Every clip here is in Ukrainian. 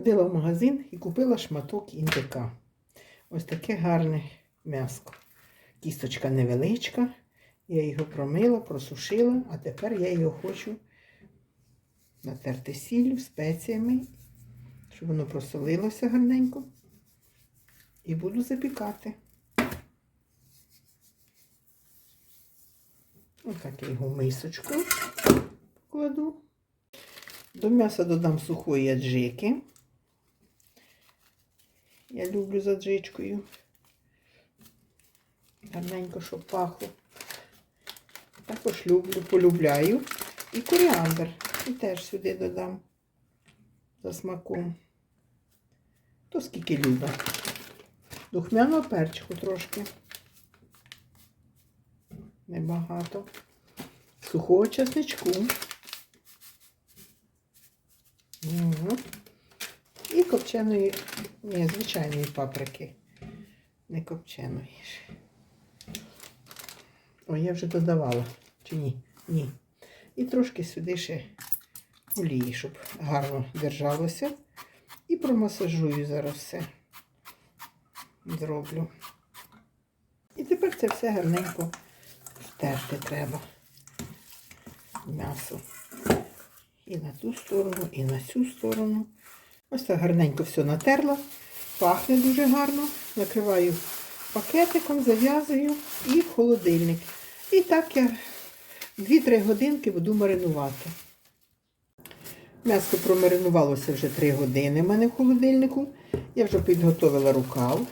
Ходила в магазин і купила шматок індика. Ось таке гарне м'яско. Кісточка невеличка. Я його промила, просушила, а тепер я його хочу натерти сіллю, спеціями, щоб воно просолилося гарненько. І буду запікати. Ось так я його в мисочку кладу. До м'яса додам сухої аджики. Я люблю з аджичкою. Гарненько, щоб пахло. Також люблю, полюбляю. І коріандр. І теж сюди додам за смаком. То скільки любить. Духмяного перчику трошки. Небагато. Сухого чесничку. Угу. Копченої, ні, звичайної паприки. Не копченої. О, я вже додавала. Чи ні? Ні. І трошки сюди ще олії, щоб гарно держалося. І промасажую зараз все. Зроблю. І тепер це все гарненько втерти треба. М'ясо. І на ту сторону, і на цю сторону. Ось так гарненько все натерла. Пахне дуже гарно. Накриваю пакетиком, зав'язую і в холодильник. І так я 2-3 годинки буду маринувати. М'ясо промаринувалося вже 3 години в мене в холодильнику. Я вже підготовила рукав.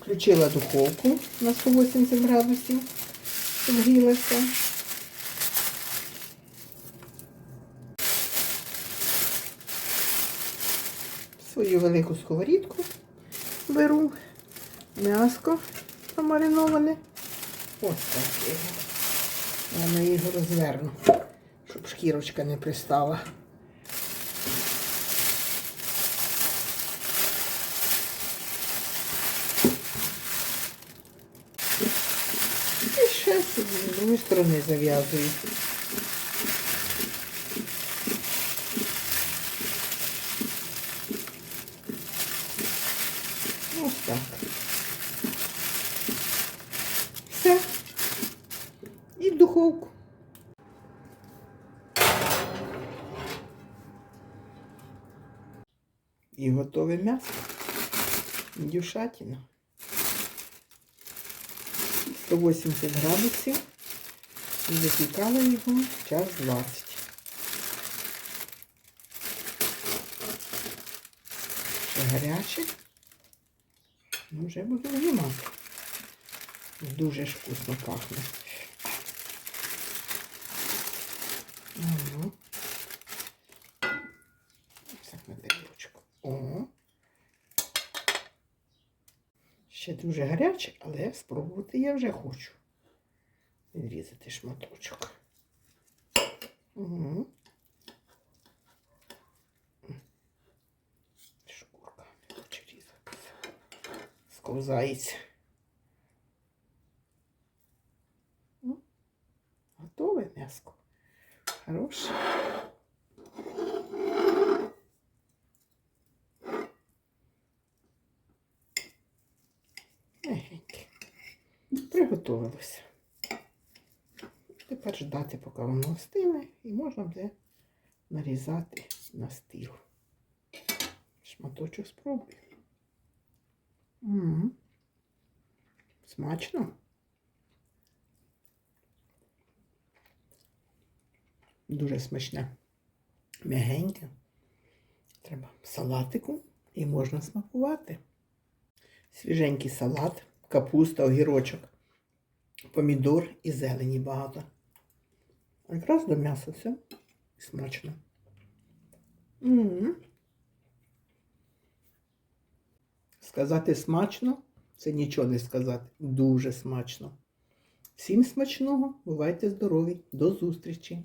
Включила духовку на 180 градусів, щоб Свою велику сковорідку беру, м'яско помариноване. Ось так його. Я його розверну, щоб шкірочка не пристала. І ще з другої сторони зав'язую. Ось так. Все. І в духовку. І готове м'ясо. Дюшатина. 180 градусів. І запікала його час 20. Ще гаряче. Вже буду виймати. Дуже ж вкусно пахне. Ось Так на тарілочку. О. Ще дуже гаряче, але спробувати я вже хочу. Відрізати шматочок. Угу. Сковзається. Ну, Готове м'яско. Хороше. Легеньке. Приготовилося. Тепер ждати, поки воно остине, і можна буде нарізати на стіл. Шматочок спробую. М. Смачно. Дуже смачне. М'ягеньке. Треба салатику і можна смакувати. Свіженький салат, капуста, огірочок, помідор і зелені багато. Якраз до м'яса все. Смачно. М. Сказати смачно це нічого не сказати. Дуже смачно. Всім смачного, бувайте здорові, до зустрічі!